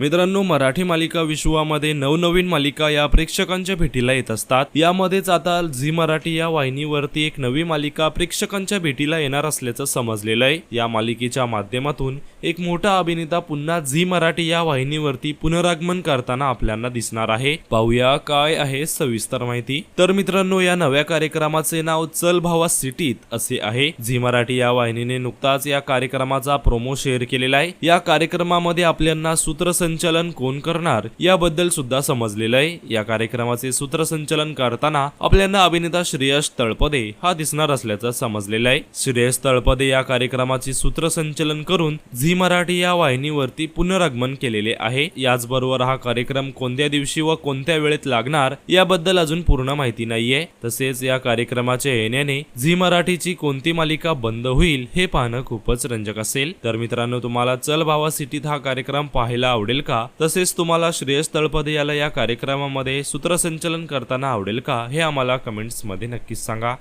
मित्रांनो मराठी मालिका विश्वामध्ये नवनवीन मालिका या प्रेक्षकांच्या भेटीला येत असतात. यामध्येच आता झी मराठी या वाहिनीवरती एक नवी मालिका प्रेक्षकांच्या भेटीला येणार असल्याचं समजलेलं आहे. या मालिकेच्या माध्यमातून एक मोठा अभिनेता पुन्हा झी मराठी या वाहिनीवरती पुनरागमन करताना आपल्याला दिसणार आहे. पाहूया काय आहे सविस्तर माहिती. तर मित्रांनो या नव्या कार्यक्रमाचे नाव चल भावा सिटीत असे आहे. झी मराठी या वाहिनीने नुकताच या कार्यक्रमाचा प्रोमो शेअर केलेला आहे. या कार्यक्रमामध्ये आपल्यांना सूत्रसंचलन कोण करणार याबद्दल सुद्धा समजलेलं आहे. या कार्यक्रमाचे सूत्रसंचलन करताना आपल्यांना अभिनेता श्रेयस तळपदे हा दिसणार असल्याचं समजलेलं आहे. श्रेयस तळपदे या कार्यक्रमाचे सूत्रसंचलन करून झी मराठी या वाहिनीवरती पुनरागमन केलेले आहे. याचबरोबर हा कार्यक्रम कोणत्या दिवशी व कोणत्या वेळेत लागणार याबद्दल अजून पूर्ण माहिती नाहीये. तसेच या कार्यक्रमाच्या येण्याने झी मराठीची कोणती मालिका बंद होईल हे पाहणं खूपच रंजक असेल. तर मित्रांनो तुम्हाला चल भावा सिटीत हा कार्यक्रम पाहायला आवडेल का? तसेच तुम्हाला श्रेयस तळपदे याला या कार्यक्रमामध्ये सूत्रसंचलन करताना आवडेल का? हे आम्हाला कमेंट्समध्ये नक्कीच सांगा.